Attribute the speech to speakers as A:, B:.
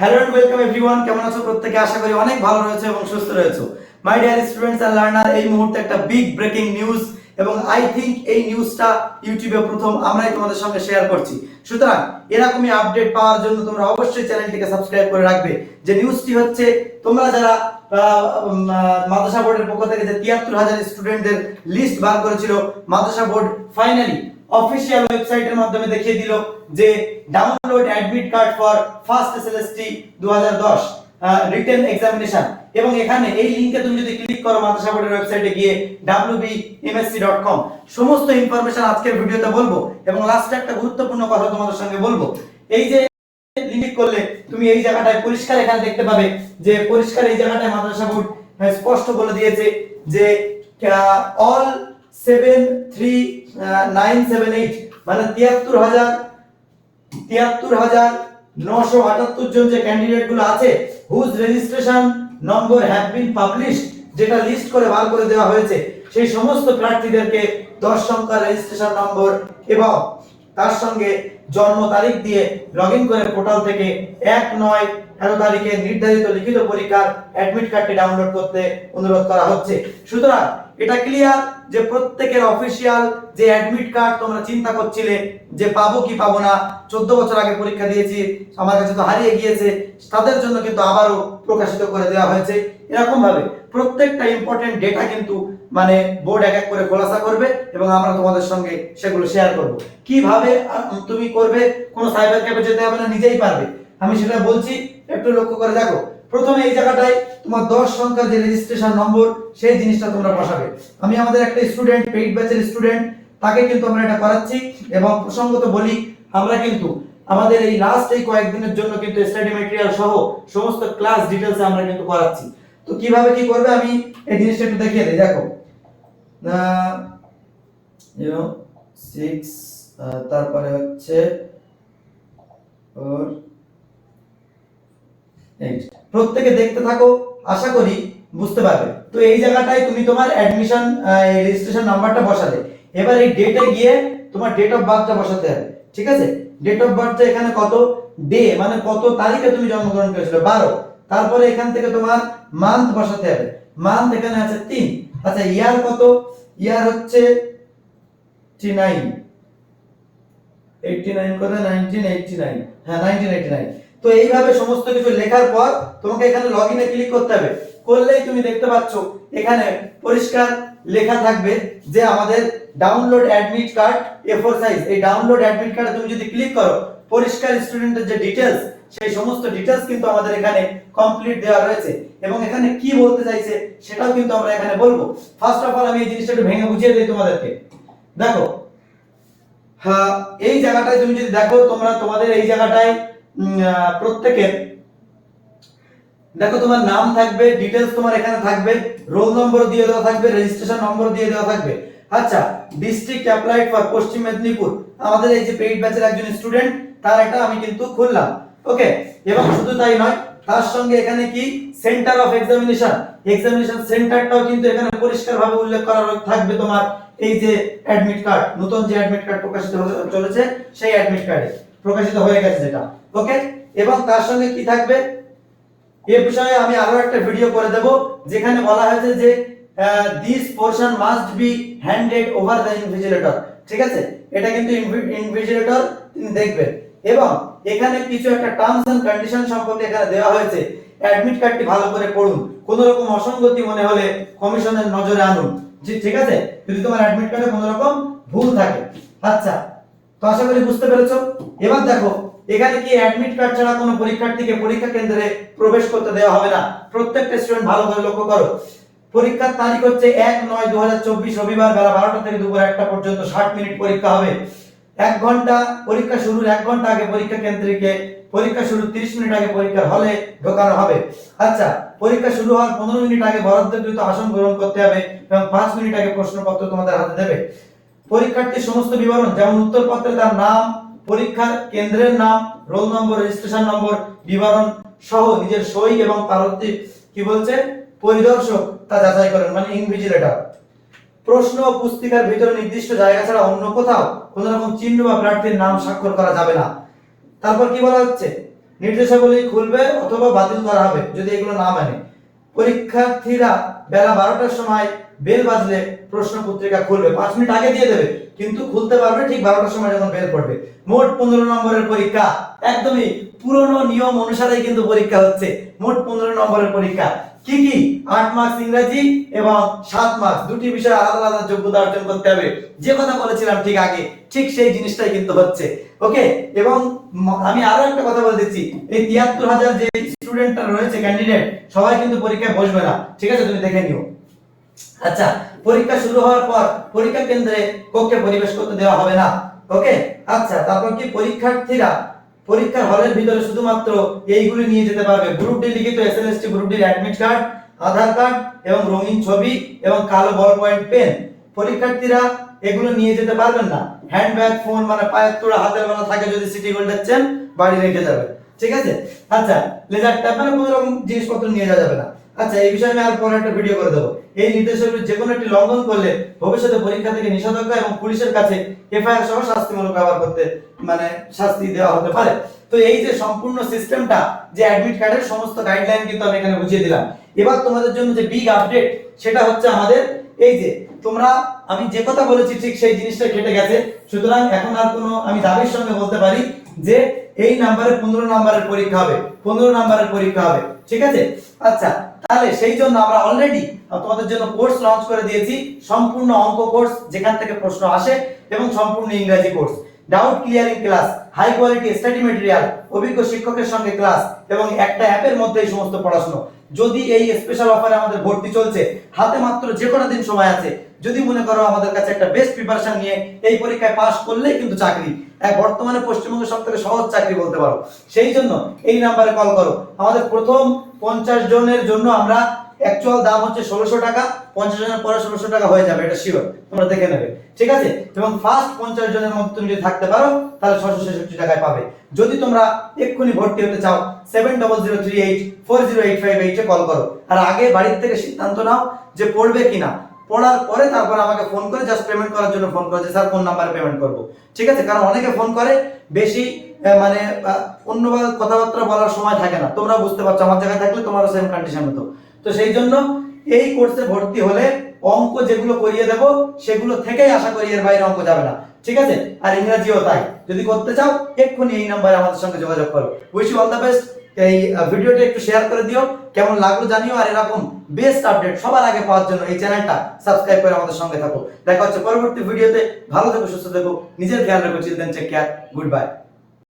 A: Hello and welcome everyone কেমন আছো প্রত্যেকে? আশা করি অনেক ভালো রয়েছে এবং সুস্থ রয়েছে। My dear students and learner এই মুহূর্তে একটা বিগ ব্রেকিং নিউজ এবং আই থিংক এই নিউজটা ইউটিউবে প্রথম আমরাই তোমাদের সঙ্গে শেয়ার করছি। সুতরাং এরকমই আপডেট পাওয়ার জন্য তোমরা অবশ্যই চ্যানেলটিকে সাবস্ক্রাইব করে রাখবে। যে নিউজটি হচ্ছে, তোমরা যারা মাদ্রাসা বোর্ডের পক্ষ থেকে যে তিয়াত্তর হাজার স্টুডেন্টদের লিস্ট বার করেছিল, মাদ্রাসা বোর্ড ফাইনালি অফিসিয়াল ওয়েবসাইটের মাধ্যমে দেখিয়ে দিল যে download admit card for first SLST 2010 written examination এবং এখানে এই লিংকে তুমি যদি ক্লিক করো মাদ্রাসা বোর্ডের ওয়েবসাইটে গিয়ে wbmsc.com সমস্ত ইনফরমেশন আজকের ভিডিওতে বলব। এবং লাস্টে একটা গুরুত্বপূর্ণ কথা তোমাদের সঙ্গে বলব। এই যে ক্লিক করলে তুমি এই জায়গাটায় পরিষ্কার এখানে দেখতে পাবে যে পরিষ্কার এই জায়গাটায় মাদ্রাসা বোর্ড স্পষ্ট বলে দিয়েছে যে all seven three nine seven eight মানে তিয়াত্তর হাজার তিয়াত্তর হাজার নশো আটাত্তর জন যে ক্যান্ডিডেটগুলো আছে whose registration number have been publish যেটা লিস্ট করে বার করে দেওয়া হয়েছে, সেই সমস্ত প্রার্থীদেরকে দশ সংখ্যার রেজিস্ট্রেশন নম্বর এবং তার সঙ্গে জন্ম তারিখ দিয়ে লগ করে পোর্টাল থেকে এক নয় তেরো তারিখে নির্ধারিত লিখিত পরীক্ষার অ্যাডমিট কার্ডটি ডাউনলোড করতে অনুরোধ করা হচ্ছে। সুতরাং এটা ক্লিয়ার যে প্রত্যেকের অফিসিয়াল যে অ্যাডমিট কার্ড তোমরা চিন্তা করছিলে যে পাবো কি পাবো না, চোদ্দ বছর আগে পরীক্ষা দিয়েছি, আমার কাছে তো হারিয়ে গিয়েছে, তাদের জন্য কিন্তু আবারও প্রকাশিত করে দেওয়া হয়েছে এরকম ভাবে প্রত্যেকটা ইম্পর্টেন্ট ডেটা কিন্তু মানে বোর্ড এক এক করে খোলাসা করবে এবং আমরা তোমাদের সঙ্গে সেগুলো শেয়ার করব। কীভাবে তুমি করবে, কোনো সাইবার ক্যাফে যেতে হবে না, নিজেই পারবে। আমি সেটা বলছি, একটু লক্ষ্য করে দেখো প্রথমে এই জায়গাটায় তোমার দশ সংখ্যার যে রেজিস্ট্রেশন নম্বর সেই জিনিসটা তোমরা বসাবে। আমি আমাদের একটা স্টুডেন্ট পেইড ব্যাচের স্টুডেন্ট তাকে কিন্তু আমরা এটা করাচ্ছি এবং প্রসঙ্গত বলি, আমরা কিন্তু আমাদের এই লাস্ট এই কয়েকদিনের জন্য কিন্তু স্টাডি ম্যাটেরিয়াল সহ সমস্ত ক্লাস ডিটেলস আমরা কিন্তু করাচ্ছি। তো কীভাবে কি করবে আমি এই জিনিসটা একটু দেখিয়ে দিই, দেখো। সিক্স তারপরে হচ্ছে প্রত্যেকে দেখতে থাকো, আশা করি বুঝতে পারবে। তো এই জায়গাটায় তুমি তোমার অ্যাডমিশন রেজিস্ট্রেশন নাম্বারটা বসালে। এবার এই ডেটে গিয়ে তোমার ডেট অফ বার্থটা বসাতে হবে। ঠিক আছে? ডেট অফ বার্থটা এখানে কত? ডে মানে কত তারিখে তুমি জন্মগ্রহণ করেছিলে? বারো। তারপরে এখান থেকে তোমার মান্থ বসাতে হবে। মান্থ এখানে আছে তিন। আচ্ছা ইয়ার কত? ইয়ার হচ্ছে নাইন এইটটি নাইন করে নাইনটিন এইটটি নাইন হ্যাঁ নাইনটিন এইটটি নাইন তো এইভাবে সমস্ত কিছু লেখার পর তোমাকে এখানে লগ ইনে ক্লিক করতে হবে। করলেই তুমি দেখতে পাচ্ছ, এখানে পরিষ্কার লেখা থাকবে যে আমাদের download admit card A four size এই ডাউনলোড অ্যাডমিট কার্ডে তুমি যদি ক্লিক করো, পরিষ্কার স্টুডেন্টের যে ডিটেলস সেই সমস্ত ডিটেলস কিন্তু আমাদের এখানে কমপ্লিট দেওয়া রয়েছে। এবং এখানে কি বলতে চাইছে, সেটাও কিন্তু আমরা এখানে বলব। ফার্স্ট অফ অল আমি এই জিনিসটা একটু ভেঙে বুঝিয়ে দিই তোমাদেরকে। দেখো হ্যাঁ এই জায়গাটায় তুমি যদি দেখো, তোমরা তোমাদের এই জায়গাটায় প্রত্যেকের। দেখো তোমার নাম থাকবে ডিটেলস তোমার এখানে থাকবে রোল নম্বর দিয়ে দেওয়া থাকবে রেজিস্ট্রেশন নম্বর দিয়ে দেওয়া থাকবে। আচ্ছা ডিস্ট্রিক্ট অ্যাপ্লাইড ফর পশ্চিম মেদিনীপুর। আমাদের এই যে পেইড ব্যাচের একজন স্টুডেন্ট তার এটা আমি কিন্তু খুললাম। ওকে এবং শুধু তাই নয়, তার সঙ্গে এখানে কি? সেন্টার অফ এক্সামিনেশন এক্সামিনেশন সেন্টারটাও কিন্তু এখানে পরিষ্কারভাবে উল্লেখ করা থাকবে তোমার এই যে অ্যাডমিট কার্ড নতুন যে অ্যাডমিট কার্ড প্রকাশিত চলেছে, সেই অ্যাডমিট কার্ডে প্রকাশিত হয়ে গেছে যেটা। ওকে এবং তার সঙ্গে কি থাকবে? এ বিষয়ে আমি আরও একটা ভিডিও করে দেব, যেখানে বলা হয়েছে যে this portion must be handed over the invigilator ঠিক আছে? এটা কিন্তু ইনভিজিলেটর তিনি দেখবেন। এবং এখানে কিছু একটা টার্মস এন্ড কন্ডিশন সম্পর্কে এখানে দেওয়া হয়েছে। অ্যাডমিট কার্ডটি ভালো করে পড়ুন। কোন রকম অসঙ্গতি মনে হলে কমিশনের নজরে আনুন। ঠিক আছে? যদি তোমার অ্যাডমিট কার্ডে কোনো রকম ভুল থাকে। আচ্ছা তো আশা করি বুঝতে পেরেছ? এবার দেখো, এখানে কি অ্যাডমিট কার্ড ছাড়া কোনো পরীক্ষার্থীকে পরীক্ষা কেন্দ্রে প্রবেশ করতে দেওয়া হবে না? প্রত্যেকটা স্টুডেন্ট ভালো করে লক্ষ্য করো। পরীক্ষার তারিখ হচ্ছে এক নয় দু রবিবার বেলা বারোটা থেকে দুপুর একটা পর্যন্ত, ষাট মিনিট পরীক্ষা হবে। এক ঘণ্টা পরীক্ষা শুরুর এক ঘণ্টা আগে পরীক্ষা কেন্দ্রকে পরীক্ষা শুরুর তিরিশ মিনিট আগে পরীক্ষার হলে ঢোকানো হবে। আচ্ছা পরীক্ষা শুরু হওয়ার পনেরো মিনিট আগে বরাদ্দকৃত আসন গ্রহণ করতে হবে এবং পাঁচ মিনিট আগে প্রশ্নপত্র তোমাদের হাতে দেবে। পরীক্ষার্থীর সমস্ত বিবরণ, যেমন উত্তরপত্রে তার নাম, পরীক্ষার কেন্দ্রের নাম, রোল নম্বর, রেজিস্ট্রেশন নম্বর, বিবরণ সহ নিজের সই এবং পারত্তি কি বলছে? পরিদর্শক তা যাচাই করেন মানে ইনভিজিলেটর। প্রশ্ন ও পুস্তিকার ভিতরে নির্দিষ্ট জায়গা ছাড়া অন্য কোথাও কোনো রকম চিহ্ন বা প্রার্থীর নাম স্বাক্ষর করা যাবে না। তারপর কি বলা হচ্ছে? নির্দেশাবলী খুলবে অথবা বাতিল করা হবে, যদি এগুলো না মানে। পরীক্ষার্থীরা বেলা বারোটার সময় বেল বাজলে প্রশ্ন পত্রিকা খুলবে, পাঁচ মিনিট আগে দিয়ে দেবে, কিন্তু খুলতে পারবে ঠিক বারোটার সময় যখন বেল পড়বে। মোট পনেরো নম্বরের পরীক্ষা, একদমই পুরনো নিয়ম অনুসারেই কিন্তু পরীক্ষা হচ্ছে। মোট পনেরো নম্বরের পরীক্ষা, কি কি? আট মার্কস ইংরেজি এবং সাত মার্কস দুটি বিষয়ে আলাদা আলাদা যোগ্যতা অর্জন করতে হবে। যে কথা বলেছিলাম ঠিক আগে, ঠিক সেই জিনিসটাই কিন্তু হচ্ছে। ওকে? এবং আমি আরও একটা কথা বলে দিচ্ছি। এই তিয়াত্তর হাজার যে স্টুডেন্টটা রয়েছে ক্যান্ডিডেট সবাই কিন্তু পরীক্ষায় বসবে না। ঠিক আছে? তুমি দেখে নিও। আচ্ছা পরীক্ষা শুরু হওয়ার পর পরীক্ষা কেন্দ্রে কক্ষে পরিবেশ করতে দেওয়া হবে না? ওকে? আচ্ছা তারপর কি পরীক্ষার্থীরা পরীক্ষার হলের ভিতরে শুধুমাত্র এইগুলি নিয়ে যেতে পারবে? গ্রুপ ডি লিখিত এসএলএসটি গ্রুপ ডির অ্যাডমিট কার্ড আধার কার্ড এবং রঙিন ছবি এবং কালো বল পয়েন্ট পেন পরীক্ষার্থীরা এগুলো নিয়ে যেতে পারবেন না। হ্যান্ডব্যাগ ফোন মানে পায়ের তোড়া, হাতের বেলা থাকে যদি সিটি গোল্ডের চেন বাড়ি রেখে যাবে। ঠিক আছে? আচ্ছা লেজার ট্যাব মানে কোনো রকম জিনিসপত্র নিয়ে যাওয়া যাবে না। আচ্ছা এই বিষয়ে আমি আর পরে একটা ভিডিও করে দেবো। এই নির্দেশাবলী যে কোনো একটি লঙ্ঘন করলে ভবিষ্যতে পরীক্ষা থেকে নিষেধাজ্ঞা এবং পুলিশের কাছে এফআইআর সহ শাস্তিমূলক ব্যবহার করতে মানে শাস্তি দেওয়া হতে পারে। তো এই যে সম্পূর্ণ সিস্টেমটা, যে অ্যাডমিট কার্ডের সমস্ত গাইডলাইন কিন্তু আমি এখানে বুঝিয়ে দিলাম। এবার তোমাদের জন্য যে বিগ আপডেট সেটা হচ্ছে আমাদের এই যে, তোমরা, আমি যে কথা বলেছি ঠিক সেই জিনিসটা কেটে গেছে। সুতরাং এখন আর কোনো, আমি দাবির সঙ্গে বলতে পারি যে এই নাম্বারে পনেরো নাম্বারের পরীক্ষা হবে। পনেরো নাম্বারের পরীক্ষা হবে। ঠিক আছে? আচ্ছা তাহলে সেই জন্য আমরা অলরেডি তোমাদের জন্য কোর্স লঞ্চ করে দিয়েছি, সম্পূর্ণ অঙ্ক কোর্স যেখান থেকে প্রশ্ন আসে এবং সম্পূর্ণ ইংরেজি course doubt clearing class high quality study material অভিজ্ঞ শিক্ষকের সঙ্গে ক্লাস এবং একটা অ্যাপের মধ্যে এই সমস্ত পড়াশোনা। যদি এই স্পেশাল অফারে আমাদের ভর্তি চলছে, হাতে মাত্র যে কোনো দিন সময় আছে, যদি মনে করো আমাদের কাছে একটা বেস্ট প্রিপারেশন নিয়ে এই পরীক্ষায় পাশ করলেই কিন্তু চাকরি। এক বর্তমানে পশ্চিমবঙ্গের সব থেকে সহজ চাকরি বলতে পারো। সেই জন্য এই নাম্বারে কল করো। আমাদের প্রথম পঞ্চাশ জনের জন্য আমরা অ্যাকচুয়াল দাম হচ্ছে ষোলোশো টাকা, পঞ্চাশ জনের পরে ষোলোশো টাকা হয়ে যাবে, এটা শিওর তোমরা দেখে নেবে। ঠিক আছে? এবং ফার্স্ট পঞ্চাশ জনের মধ্যে তুমি যদি থাকতে পারো, তাহলে ছশো ছেষট্টি টাকায় পাবে। যদি তোমরা এক্ষুনি ভর্তি হতে চাও seven double zero three eight four zero eight five এইটে কল করো। আর আগে বাড়ির থেকে সিদ্ধান্ত নাও যে পড়বে কিনা। পড়ার পরে তারপর আমাকে ফোন করে জাস্ট পেমেন্ট করার জন্য ফোন করে যে স্যার, কোন নাম্বারে পেমেন্ট করব? ঠিক আছে? কারণ অনেকে ফোন করে, বেশি মানে অন্য কথাবার্তা বলার সময় থাকে না। তোমরা বুঝতে পারছ, আমার জায়গায় থাকলে তোমারও সেম কন্ডিশন হতো। তো সেই জন্য এই কোর্সে ভর্তি হলে অঙ্ক যেগুলো করিয়ে দেবো, সেগুলো থেকেই আশা করি এর বাইরে অঙ্ক যাবে না। ঠিক আছে? আর ইংরেজিও তাই। যদি করতে চাও, এক্ষুনি এই নাম্বারে আমাদের সঙ্গে যোগাযোগ করো। Wish you all the best এই ভিডিওটা একটু শেয়ার করে দিও। কেমন লাগল জানিও, আর এরকম বেস্ট আপডেট সবার আগে পাওয়ার জন্য এই চ্যানেলটা সাবস্ক্রাইব করে আমাদের সঙ্গে থাকো। দেখা হচ্ছে পরবর্তী ভিডিওতে। ভালো থেকো, সুস্থ থেকো। নিজের খেয়াল রাখো, children take care good bye